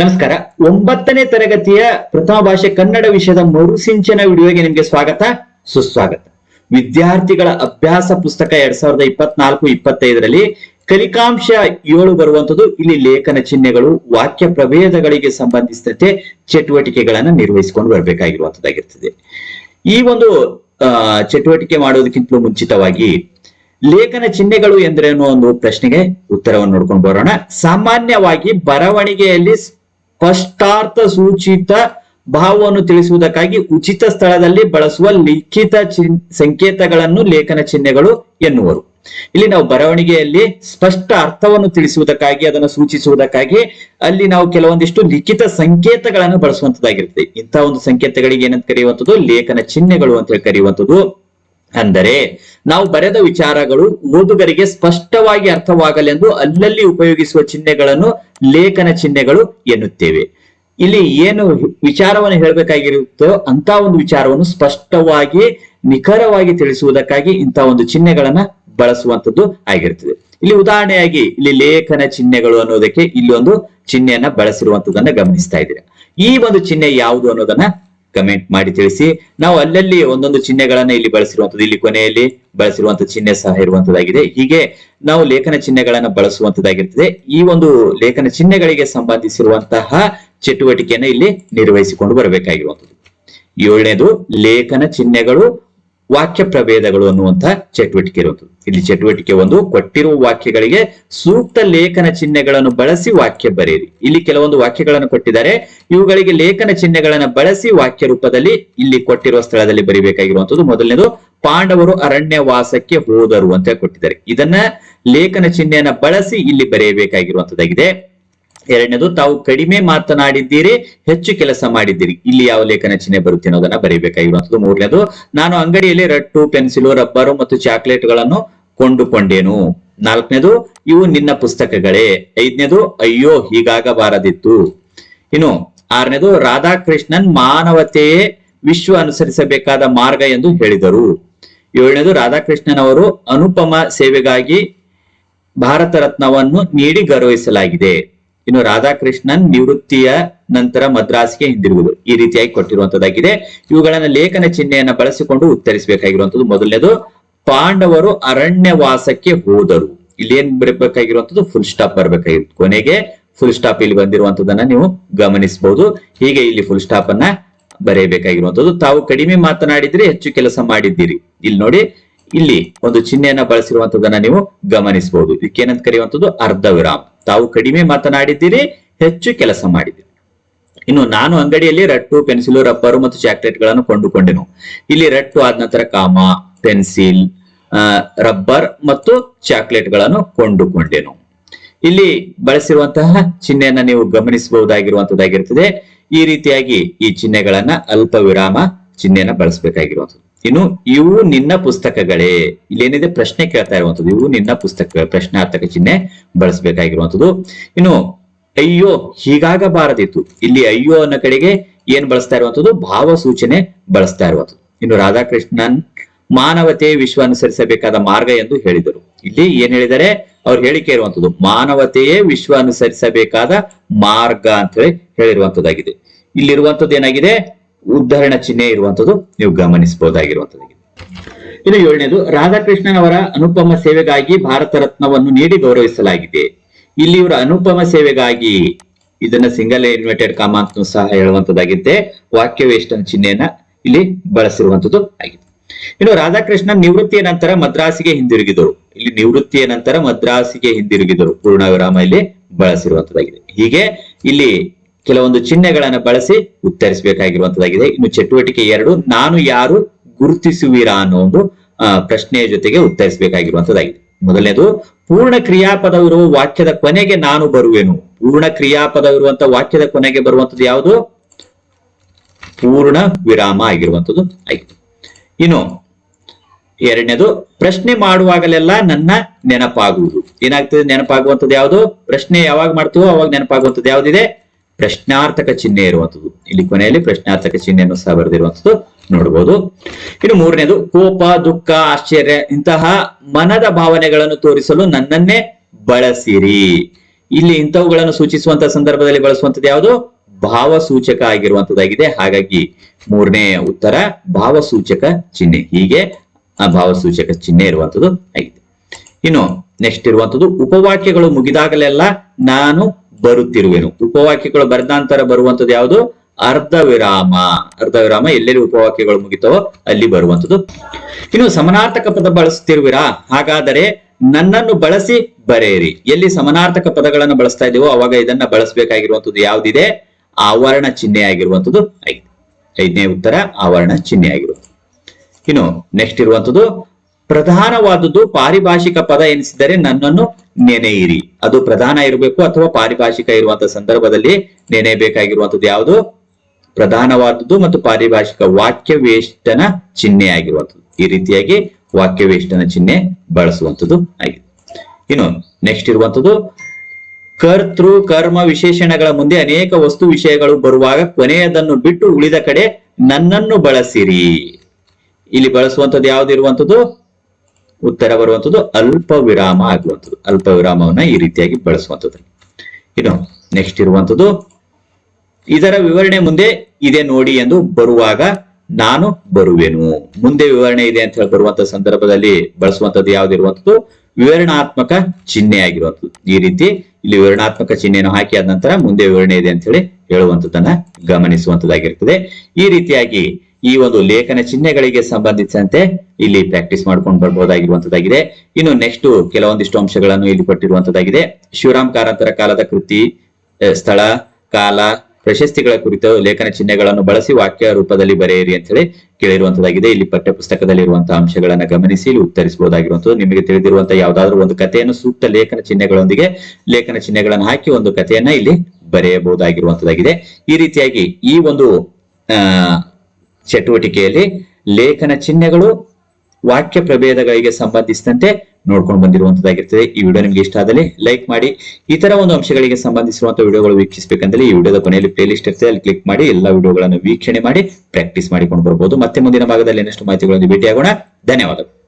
ನಮಸ್ಕಾರ. ಒಂಬತ್ತನೇ ತರಗತಿಯ ಪ್ರಥಮ ಭಾಷೆ ಕನ್ನಡ ವಿಷಯದ ಮರುಸಿಂಚನ ವಿಡಿಯೋಗೆ ನಿಮಗೆ ಸ್ವಾಗತ, ಸುಸ್ವಾಗತ. ವಿದ್ಯಾರ್ಥಿಗಳ ಅಭ್ಯಾಸ ಪುಸ್ತಕ ಎರಡ್ ಸಾವಿರದ ಇಪ್ಪತ್ನಾಲ್ಕು, ಇಪ್ಪತ್ತೈದರಲ್ಲಿ ಕಲಿಕಾಂಶ ಏಳು ಬರುವಂತದ್ದು ಇಲ್ಲಿ ಲೇಖನ ಚಿಹ್ನೆಗಳು, ವಾಕ್ಯ ಪ್ರಭೇದಗಳಿಗೆ ಸಂಬಂಧಿಸಿದಂತೆ ಚಟುವಟಿಕೆಗಳನ್ನ ನಿರ್ವಹಿಸಿಕೊಂಡು ಬರಬೇಕಾಗಿರುವಂತದ್ದಾಗಿರ್ತದೆ ಈ ಒಂದು ಚಟುವಟಿಕೆ ಮಾಡೋದಕ್ಕಿಂತಲೂ ಮುಂಚಿತವಾಗಿ ಲೇಖನ ಚಿಹ್ನೆಗಳು ಎಂದರೇನು ಒಂದು ಪ್ರಶ್ನೆಗೆ ಉತ್ತರವನ್ನು ನೋಡ್ಕೊಂಡು ಬರೋಣ. ಸಾಮಾನ್ಯವಾಗಿ ಬರವಣಿಗೆಯಲ್ಲಿ ಸ್ಪಷ್ಟಾರ್ಥ ಸೂಚಿತ ಭಾವವನ್ನು ತಿಳಿಸುವುದಕ್ಕಾಗಿ ಉಚಿತ ಸ್ಥಳದಲ್ಲಿ ಬಳಸುವ ಲಿಖಿತ ಸಂಕೇತಗಳನ್ನು ಲೇಖನ ಚಿಹ್ನೆಗಳು ಎನ್ನುವರು. ಇಲ್ಲಿ ನಾವು ಬರವಣಿಗೆಯಲ್ಲಿ ಸ್ಪಷ್ಟ ಅರ್ಥವನ್ನು ತಿಳಿಸುವುದಕ್ಕಾಗಿ, ಅದನ್ನು ಸೂಚಿಸುವುದಕ್ಕಾಗಿ ಅಲ್ಲಿ ನಾವು ಕೆಲವೊಂದಿಷ್ಟು ಲಿಖಿತ ಸಂಕೇತಗಳನ್ನು ಬಳಸುವಂತದ್ದಾಗಿರ್ತದೆ. ಇಂತಹ ಒಂದು ಸಂಕೇತಗಳಿಗೆ ಏನಂತ ಕರೆಯುವಂಥದ್ದು? ಲೇಖನ ಚಿಹ್ನೆಗಳು ಅಂತ ಹೇಳಿ ಕರೆಯುವಂಥದ್ದು. ಅಂದರೆ ನಾವು ಬರೆದ ವಿಚಾರಗಳು ಓದುಗರಿಗೆ ಸ್ಪಷ್ಟವಾಗಿ ಅರ್ಥವಾಗಲೆಂದು ಅಲ್ಲಲ್ಲಿ ಉಪಯೋಗಿಸುವ ಚಿಹ್ನೆಗಳನ್ನು ಲೇಖನ ಚಿಹ್ನೆಗಳು ಎನ್ನುತ್ತೇವೆ. ಇಲ್ಲಿ ಏನು ವಿಚಾರವನ್ನು ಹೇಳಬೇಕಾಗಿರುತ್ತೋ ಅಂತ ಒಂದು ವಿಚಾರವನ್ನು ಸ್ಪಷ್ಟವಾಗಿ, ನಿಖರವಾಗಿ ತಿಳಿಸುವುದಕ್ಕಾಗಿ ಇಂಥ ಒಂದು ಚಿಹ್ನೆಗಳನ್ನ ಬಳಸುವಂತದ್ದು ಆಗಿರ್ತದೆ ಇಲ್ಲಿ ಉದಾಹರಣೆಯಾಗಿ ಇಲ್ಲಿ ಲೇಖನ ಚಿಹ್ನೆಗಳು ಅನ್ನೋದಕ್ಕೆ ಇಲ್ಲಿ ಒಂದು ಚಿಹ್ನೆಯನ್ನ ಬಳಸಿರುವಂತದನ್ನ ಗಮನಿಸ್ತಾ ಇದ್ದೀರಾ. ಈ ಒಂದು ಚಿಹ್ನೆ ಯಾವುದು ಅನ್ನೋದನ್ನ ಕಮೆಂಟ್ ಮಾಡಿ ತಿಳಿಸಿ. ನಾವು ಅಲ್ಲಲ್ಲಿ ಒಂದೊಂದು ಚಿಹ್ನೆಗಳನ್ನ ಇಲ್ಲಿ ಬಳಸಿರುವಂತದ್ದು ಇಲ್ಲಿ ಕೊನೆಯಲ್ಲಿ ಬಳಸಿರುವಂತ ಚಿಹ್ನೆ ಸಹ ಇರುವಂತದ್ದಾಗಿದೆ ಹೀಗೆ ನಾವು ಲೇಖನ ಚಿಹ್ನೆಗಳನ್ನ ಬಳಸುವಂತದ್ದಾಗಿರ್ತದೆ ಈ ಒಂದು ಲೇಖನ ಚಿಹ್ನೆಗಳಿಗೆ ಸಂಬಂಧಿಸಿರುವಂತಹ ಚಟುವಟಿಕೆಯನ್ನು ಇಲ್ಲಿ ನಿರ್ವಹಿಸಿಕೊಂಡು ಬರಬೇಕಾಗಿರುವಂತದ್ದು ಏಳನೇದು, ಲೇಖನ ಚಿಹ್ನೆಗಳು ವಾಕ್ಯ ಪ್ರಭೇದಗಳು ಅನ್ನುವಂತಹ ಚಟುವಟಿಕೆ ಇರುವುದು ಇಲ್ಲಿ ಚಟುವಟಿಕೆ ಒಂದು, ಕೊಟ್ಟಿರುವ ವಾಕ್ಯಗಳಿಗೆ ಸೂಕ್ತ ಲೇಖನ ಚಿಹ್ನೆಗಳನ್ನು ಬಳಸಿ ವಾಕ್ಯ ಬರೆಯಿರಿ. ಇಲ್ಲಿ ಕೆಲವೊಂದು ವಾಕ್ಯಗಳನ್ನು ಕೊಟ್ಟಿದ್ದಾರೆ. ಇವುಗಳಿಗೆ ಲೇಖನ ಚಿಹ್ನೆಗಳನ್ನು ಬಳಸಿ ವಾಕ್ಯ ರೂಪದಲ್ಲಿ ಇಲ್ಲಿ ಕೊಟ್ಟಿರುವ ಸ್ಥಳದಲ್ಲಿ ಬರಿಬೇಕಾಗಿರುವಂತದ್ದು ಮೊದಲನೇದು, ಪಾಂಡವರು ಅರಣ್ಯ ವಾಸಕ್ಕೆ ಹೋದರು ಅಂತ ಕೊಟ್ಟಿದ್ದಾರೆ. ಇದನ್ನ ಲೇಖನ ಚಿಹ್ನೆಯನ್ನ ಬಳಸಿ ಇಲ್ಲಿ ಬರೆಯಬೇಕಾಗಿರುವಂತದ್ದಾಗಿದೆ ಎರಡನೇದು, ತಾವು ಕಡಿಮೆ ಮಾತನಾಡಿದ್ದೀರಿ, ಹೆಚ್ಚು ಕೆಲಸ ಮಾಡಿದ್ದೀರಿ. ಇಲ್ಲಿ ಯಾವ ಲೇಖನ ಚಿಹ್ನೆ ಬರುತ್ತೆ ಅನ್ನೋದನ್ನ ಬರೀಬೇಕಾಗಿರುವಂತದ್ದು ಮೂರನೇದು, ನಾನು ಅಂಗಡಿಯಲ್ಲಿ ರಟ್ಟು, ಪೆನ್ಸಿಲು, ರಬ್ಬರು ಮತ್ತು ಚಾಕ್ಲೇಟ್ಗಳನ್ನು ಕೊಂಡುಕೊಂಡೇನು. ನಾಲ್ಕನೇದು, ಇವು ನಿನ್ನ ಪುಸ್ತಕಗಳೇ. ಐದನೇದು, ಅಯ್ಯೋ, ಹೀಗಾಗಬಾರದಿತ್ತು. ಇನ್ನು ಆರನೇದು, ರಾಧಾಕೃಷ್ಣನ್ ಮಾನವತೆಯೇ ವಿಶ್ವ ಅನುಸರಿಸಬೇಕಾದ ಮಾರ್ಗ ಎಂದು ಹೇಳಿದರು. ಏಳನೇದು ರಾಧಾಕೃಷ್ಣನ್ ಅವರು ಅನುಪಮ ಸೇವೆಗಾಗಿ ಭಾರತ ರತ್ನವನ್ನು ನೀಡಿ ಗೌರವಿಸಲಾಗಿದೆ. ಇನ್ನು ರಾಧಾಕೃಷ್ಣನ್ ನಿವೃತ್ತಿಯ ನಂತರ ಮದ್ರಾಸ್ಗೆ ಹಿಂದಿರುವುದು ಈ ರೀತಿಯಾಗಿ ಕೊಟ್ಟಿರುವಂತದ್ದಾಗಿದೆ. ಇವುಗಳನ್ನ ಲೇಖನ ಚಿಹ್ನೆಯನ್ನ ಬಳಸಿಕೊಂಡು ಉತ್ತರಿಸಬೇಕಾಗಿರುವಂತದ್ದು. ಮೊದಲನೇದು, ಪಾಂಡವರು ಅರಣ್ಯವಾಸಕ್ಕೆ ಹೋದರು. ಇಲ್ಲಿ ಏನ್ ಬರಬೇಕಾಗಿರುವಂತದ್ದು? Full stop ಬರ್ಬೇಕಾಗಿತ್ತು. ಕೊನೆಗೆ ಫುಲ್ ಸ್ಟಾಪ್ ಇಲ್ಲಿ ಬಂದಿರುವಂತದನ್ನ ನೀವು ಗಮನಿಸಬಹುದು ಹೀಗೆ ಇಲ್ಲಿ ಫುಲ್ ಸ್ಟಾಪ್ ಅನ್ನ ಬರೆಯಬೇಕಾಗಿರುವಂತದ್ದು. ತಾವು ಕಡಿಮೆ ಮಾತನಾಡಿದ್ರೆ ಹೆಚ್ಚು ಕೆಲಸ ಮಾಡಿದ್ದೀರಿ. ಇಲ್ಲಿ ನೋಡಿ, ಇಲ್ಲಿ ಒಂದು ಚಿಹ್ನೆಯನ್ನ ಬಳಸಿರುವಂತದನ್ನ ನೀವು ಗಮನಿಸಬಹುದು ಇದಕ್ಕೇನಂತ ಕರೆಯುವಂತದ್ದು? ಅರ್ಧ ವಿರಾಮ ತಾವು ಕಡಿಮೆ ಮಾತನಾಡಿದ್ದೀರಿ, ಹೆಚ್ಚು ಕೆಲಸ ಮಾಡಿದ್ದೀರಿ. ಇನ್ನು ನಾನು ಅಂಗಡಿಯಲ್ಲಿ ರಟ್ಟು, ಪೆನ್ಸಿಲು, ರಬ್ಬರು ಮತ್ತು ಚಾಕ್ಲೇಟ್ಗಳನ್ನು ಕೊಂಡುಕೊಂಡೆನು. ಇಲ್ಲಿ ರಟ್ಟು ಆದ ನಂತರ ಕಾಮ, ಪೆನ್ಸಿಲ್ ರಬ್ಬರ್ ಮತ್ತು ಚಾಕ್ಲೇಟ್ಗಳನ್ನು ಕೊಂಡುಕೊಂಡೆನು. ಇಲ್ಲಿ ಬಳಸಿರುವಂತಹ ಚಿಹ್ನೆಯನ್ನ ನೀವು ಗಮನಿಸಬಹುದಾಗಿರುವಂತದ್ದಾಗಿರ್ತದೆ ಈ ರೀತಿಯಾಗಿ ಈ ಚಿಹ್ನೆಗಳನ್ನ ಅಲ್ಪ ವಿರಾಮ ಚಿಹ್ನೆಯನ್ನ ಬಳಸಬೇಕಾಗಿರುವಂತದ್ದು. ಇನ್ನು ಇವು ನಿನ್ನ ಪುಸ್ತಕಗಳೇ. ಇಲ್ಲೇನಿದೆ ಪ್ರಶ್ನೆ ಕೇಳ್ತಾ ಇರುವಂತದ್ದು ಇವು ನಿನ್ನ ಪುಸ್ತಕ, ಪ್ರಶ್ನಾರ್ಥಕ ಚಿಹ್ನೆ ಬಳಸಬೇಕಾಗಿರುವಂತದ್ದು ಇನ್ನು ಅಯ್ಯೋ, ಹೀಗಾಗಬಾರದಿತ್ತು. ಇಲ್ಲಿ ಅಯ್ಯೋ ಅನ್ನೋ ಕಡೆಗೆ ಏನ್ ಬಳಸ್ತಾ ಇರುವಂತದ್ದು ಭಾವ ಸೂಚನೆ ಬಳಸ್ತಾ ಇರುವಂತದ್ದು ಇನ್ನು ರಾಧಾಕೃಷ್ಣನ್ ಮಾನವತೆ ವಿಶ್ವ ಅನುಸರಿಸಬೇಕಾದ ಮಾರ್ಗ ಎಂದು ಹೇಳಿದರು. ಇಲ್ಲಿ ಏನ್ ಹೇಳಿದರೆ ಅವ್ರ ಹೇಳಿಕೆ ಇರುವಂತದ್ದು ಮಾನವತೆಯೇ ವಿಶ್ವ ಅನುಸರಿಸಬೇಕಾದ ಮಾರ್ಗ ಅಂತ ಹೇಳಿ ಹೇಳಿರುವಂತದ್ದಾಗಿದೆ ಇಲ್ಲಿರುವಂತದ್ದು ಏನಾಗಿದೆ? ಉದ್ಧರಣ ಚಿಹ್ನೆ ಇರುವಂತದ್ದು ನೀವು ಗಮನಿಸಬಹುದಾಗಿರುವಂತದ್ದು ಇನ್ನು ಏಳನೇದು ರಾಧಾಕೃಷ್ಣನ್ ಅವರ ಅನುಪಮ ಸೇವೆಗಾಗಿ ಭಾರತ ರತ್ನವನ್ನು ನೀಡಿ ಗೌರವಿಸಲಾಗಿದೆ. ಇಲ್ಲಿ ಇವರ ಅನುಪಮ ಸೇವೆಗಾಗಿ ಇದನ್ನ ಸಿಂಗಲ್ ಇನ್ವರ್ಟೆಡ್ ಕಾಮ ಅಂತ ಸಹ ಹೇಳುವಂತದ್ದಾಗಿದೆ ವಾಕ್ಯ ವೇಷ್ಟನ ಚಿಹ್ನೆಯನ್ನ ಇಲ್ಲಿ ಬಳಸಿರುವಂತದ್ದು ಆಗಿದೆ. ಇನ್ನು ರಾಧಾಕೃಷ್ಣನ್ ನಿವೃತ್ತಿಯ ನಂತರ ಮದ್ರಾಸಿಗೆ ಹಿಂದಿರುಗಿದರು. ಇಲ್ಲಿ ನಿವೃತ್ತಿಯ ನಂತರ ಮದ್ರಾಸಿಗೆ ಹಿಂದಿರುಗಿದರು. ಪೂರ್ಣ ವಿರಾಮ ಇಲ್ಲಿ ಬಳಸಿರುವಂತದ್ದಾಗಿದೆ ಹೀಗೆ ಇಲ್ಲಿ ಕೆಲವೊಂದು ಚಿಹ್ನೆಗಳನ್ನು ಬಳಸಿ ಉತ್ತರಿಸಬೇಕಾಗಿರುವಂತದ್ದಾಗಿದೆ ಇನ್ನು ಚಟುವಟಿಕೆ ಎರಡು, ನಾನು ಯಾರು ಗುರುತಿಸುವಿರಾ ಅನ್ನೋ ಒಂದು ಪ್ರಶ್ನೆಯ ಜೊತೆಗೆ ಉತ್ತರಿಸಬೇಕಾಗಿರುವಂತದ್ದಾಗಿದೆ ಮೊದಲನೇದು, ಪೂರ್ಣ ಕ್ರಿಯಾಪದವಿರುವ ವಾಕ್ಯದ ಕೊನೆಗೆ ನಾನು ಬರುವೆನು. ಪೂರ್ಣ ಕ್ರಿಯಾಪದವಿರುವಂತ ವಾಕ್ಯದ ಕೊನೆಗೆ ಬರುವಂತದ್ದು ಯಾವುದು? ಪೂರ್ಣ ವಿರಾಮ ಆಗಿರುವಂತದ್ದು ಆಯ್ತು ಇನ್ನು ಎರಡನೇದು, ಪ್ರಶ್ನೆ ಮಾಡುವಾಗಲೆಲ್ಲ ನನ್ನ ನೆನಪಾಗುವುದು. ಏನಾಗ್ತದೆ ನೆನಪಾಗುವಂತದ್ದು ಯಾವುದು? ಪ್ರಶ್ನೆ ಯಾವಾಗ ಮಾಡ್ತೀವೋ ಅವಾಗ ನೆನಪಾಗುವಂತದ್ದು ಯಾವ್ದಿದೆ? ಪ್ರಶ್ನಾರ್ಥಕ ಚಿಹ್ನೆ ಇರುವಂತದ್ದು ಇಲ್ಲಿ ಕೊನೆಯಲ್ಲಿ ಪ್ರಶ್ನಾರ್ಥಕ ಚಿಹ್ನೆಯನ್ನು ಸಹ ಬರೆದಿರುವಂತದ್ದು ನೋಡಬಹುದು ಇನ್ನು ಮೂರನೇದು, ಕೋಪ, ದುಃಖ, ಆಶ್ಚರ್ಯ ಇಂತಹ ಮನದ ಭಾವನೆಗಳನ್ನು ತೋರಿಸಲು ನನ್ನನ್ನೇ ಬಳಸಿರಿ. ಇಲ್ಲಿ ಇಂಥವುಗಳನ್ನು ಸೂಚಿಸುವಂತ ಸಂದರ್ಭದಲ್ಲಿ ಬಳಸುವಂತದ್ದು ಯಾವುದು? ಭಾವಸೂಚಕ ಆಗಿರುವಂತದ್ದಾಗಿದೆ ಹಾಗಾಗಿ ಮೂರನೇ ಉತ್ತರ, ಭಾವಸೂಚಕ ಚಿಹ್ನೆ. ಹೀಗೆ ಆ ಭಾವಸೂಚಕ ಚಿಹ್ನೆ ಇರುವಂತದ್ದು ಆಗಿದೆ. ಇನ್ನು ನೆಕ್ಸ್ಟ್ ಇರುವಂತದ್ದು ಉಪವಾಕ್ಯಗಳು ಮುಗಿದಾಗಲೆಲ್ಲ ನಾನು ಬರುತ್ತಿರುವೆನು. ಉಪವಾಕ್ಯಗಳು ಬರೆದಾಂತರ ಬರುವಂತದ್ದು ಯಾವುದು? ಅರ್ಧ ವಿರಾಮ. ಅರ್ಧ ವಿರಾಮ ಎಲ್ಲೆಲ್ಲಿ ಉಪವಾಕ್ಯಗಳು ಮುಗಿತವೋ ಅಲ್ಲಿ ಬರುವಂತದ್ದು ಇನ್ನು ಸಮನಾರ್ಥಕ ಪದ ಬಳಸುತ್ತಿರುವಿರಾ ಹಾಗಾದರೆ ನನ್ನನ್ನು ಬಳಸಿ ಬರೆಯಿರಿ. ಎಲ್ಲಿ ಸಮನಾರ್ಥಕ ಪದಗಳನ್ನು ಬಳಸ್ತಾ ಇದೀವೋ ಅವಾಗ ಇದನ್ನ ಬಳಸಬೇಕಾಗಿರುವಂತದ್ದು ಯಾವ್ದಿದೆ? ಆವರಣ ಚಿಹ್ನೆ ಆಗಿರುವಂತದ್ದು ಐದು. ಐದನೇ ಉತ್ತರ, ಆವರಣ ಚಿಹ್ನೆ ಆಗಿರುವಂತದ್ದು ಇನ್ನು ನೆಕ್ಸ್ಟ್ ಇರುವಂತದ್ದು ಪ್ರಧಾನವಾದದ್ದು ಪಾರಿಭಾಷಿಕ ಪದ ಎನಿಸಿದರೆ ನನ್ನನ್ನು ನೆನೆಯಿರಿ. ಅದು ಪ್ರಧಾನ ಇರಬೇಕು ಅಥವಾ ಪಾರಿಭಾಷಿಕ ಇರುವಂತಹ ಸಂದರ್ಭದಲ್ಲಿ ನೆನೆಯಬೇಕಾಗಿರುವಂತದ್ದು ಯಾವುದು? ಪ್ರಧಾನವಾದದ್ದು ಮತ್ತು ಪಾರಿಭಾಷಿಕ ವಾಕ್ಯವೇಷ್ಟನ ಚಿಹ್ನೆ ಆಗಿರುವಂಥದ್ದು. ಈ ರೀತಿಯಾಗಿ ವಾಕ್ಯವೇಷ್ಟನ ಚಿಹ್ನೆ ಬಳಸುವಂತದ್ದು ಆಗಿದೆ. ಇನ್ನು ನೆಕ್ಸ್ಟ್ ಇರುವಂತದ್ದು ಕರ್ತೃ, ಕರ್ಮ ವಿಶೇಷಣಗಳ ಮುಂದೆ ಅನೇಕ ವಸ್ತು ವಿಷಯಗಳು ಬರುವಾಗ ಕೊನೆಯದನ್ನು ಬಿಟ್ಟು ಉಳಿದ ಕಡೆ ನನ್ನನ್ನು ಬಳಸಿರಿ. ಇಲ್ಲಿ ಬಳಸುವಂತದ್ದು ಯಾವ್ದಿರುವಂತದ್ದು ಉತ್ತರ ಬರುವಂತದ್ದು ಅಲ್ಪ ವಿರಾಮ ಆಗುವಂಥದ್ದು ಅಲ್ಪ ವಿರಾಮವನ್ನ ಈ ರೀತಿಯಾಗಿ ಬಳಸುವಂಥದ್ದು ಇನ್ನು ನೆಕ್ಸ್ಟ್ ಇರುವಂತದ್ದು, ಇದರ ವಿವರಣೆ ಮುಂದೆ ಇದೆ ನೋಡಿ ಎಂದು ಬರುವಾಗ ನಾನು ಬರುವೆನು. ಮುಂದೆ ವಿವರಣೆ ಇದೆ ಅಂತ ಹೇಳಿ ಬರುವಂತ ಸಂದರ್ಭದಲ್ಲಿ ಬಳಸುವಂತದ್ದು ಯಾವ್ದಿರುವಂತದ್ದು ವಿವರಣಾತ್ಮಕ ಚಿಹ್ನೆ ಆಗಿರುವಂಥದ್ದು ಈ ರೀತಿ ಇಲ್ಲಿ ವಿವರಣಾತ್ಮಕ ಚಿಹ್ನೆಯನ್ನು ಹಾಕಿ ಆದ ನಂತರ ಮುಂದೆ ವಿವರಣೆ ಇದೆ ಅಂತ ಹೇಳಿ ಹೇಳುವಂತದನ್ನ ಗಮನಿಸುವಂತದ್ದಾಗಿರ್ತದೆ ಈ ರೀತಿಯಾಗಿ ಈ ಒಂದು ಲೇಖನ ಚಿಹ್ನೆಗಳಿಗೆ ಸಂಬಂಧಿಸಿದಂತೆ ಇಲ್ಲಿ ಪ್ರಾಕ್ಟೀಸ್ ಮಾಡ್ಕೊಂಡು ಬರ್ಬೋದಾಗಿರುವಂತದ್ದಾಗಿದೆ. ಇನ್ನು ನೆಕ್ಸ್ಟ್ ಕೆಲವೊಂದಿಷ್ಟು ಅಂಶಗಳನ್ನು ಇಲ್ಲಿ ಕೊಟ್ಟಿರುವಂತದ್ದಾಗಿದೆ. ಶಿವರಾಮ್ ಕಾರಂತರ ಕಾಲದ ಕೃತಿ ಸ್ಥಳ, ಕಾಲ, ಪ್ರಶಸ್ತಿಗಳ ಕುರಿತು ಲೇಖನ ಚಿಹ್ನೆಗಳನ್ನು ಬಳಸಿ ವಾಕ್ಯ ರೂಪದಲ್ಲಿ ಬರೆಯಿರಿ ಅಂತ ಹೇಳಿ ಕೇಳಿರುವಂತದ್ದಾಗಿದೆ. ಇಲ್ಲಿ ಪಠ್ಯ ಪುಸ್ತಕದಲ್ಲಿ ಅಂಶಗಳನ್ನು ಗಮನಿಸಿ ಇಲ್ಲಿ ಉತ್ತರಿಸಬಹುದಾಗಿರುವಂತದ್ದು ನಿಮಗೆ ತಿಳಿದಿರುವಂತಹ ಯಾವ್ದಾದ್ರು ಒಂದು ಕಥೆಯನ್ನು ಸೂಕ್ತ ಲೇಖನ ಚಿಹ್ನೆಗಳೊಂದಿಗೆ ಲೇಖನ ಚಿಹ್ನೆಗಳನ್ನು ಹಾಕಿ ಒಂದು ಕಥೆಯನ್ನ ಇಲ್ಲಿ ಬರೆಯಬಹುದಾಗಿರುವಂತದ್ದಾಗಿದೆ. ಈ ರೀತಿಯಾಗಿ ಈ ಒಂದು ಚಟುವಟಿಕೆಯಲ್ಲಿ ಲೇಖನ ಚಿಹ್ನೆಗಳು, ವಾಕ್ಯ ಪ್ರಭೇದಗಳಿಗೆ ಸಂಬಂಧಿಸಿದಂತೆ ನೋಡ್ಕೊಂಡು ಬಂದಿರುವಂತದ್ದಾಗಿರ್ತದೆ. ಈ ವಿಡಿಯೋ ನಿಮ್ಗೆ ಇಷ್ಟ ಆದಲ್ಲಿ ಲೈಕ್ ಮಾಡಿ. ಇತರ ತರ ಒಂದು ಅಂಶಗಳಿಗೆ ಸಂಬಂಧಿಸಿರುವಂತಹ ವಿಡಿಯೋಗಳು ವೀಕ್ಷಿಸಬೇಕಂದ್ರೆ ಈ ವಿಡಿಯೋದ ಕೊನೆಯಲ್ಲಿ ಪ್ಲೇ ಲಿಸ್ಟ್ ಇರ್ತದೆ. ಅಲ್ಲಿ ಕ್ಲಿಕ್ ಮಾಡಿ ಎಲ್ಲಾ ವಿಡಿಯೋಗಳನ್ನು ವೀಕ್ಷಣೆ ಮಾಡಿ ಪ್ರಾಕ್ಟೀಸ್ ಮಾಡಿಕೊಂಡು ಬರ್ಬೋದು. ಮತ್ತೆ ಮುಂದಿನ ಭಾಗದಲ್ಲಿ ಇನ್ನಷ್ಟು ಮಾಹಿತಿಗಳನ್ನು ಭೇಟಿಯಾಗೋಣ. ಧನ್ಯವಾದಗಳು.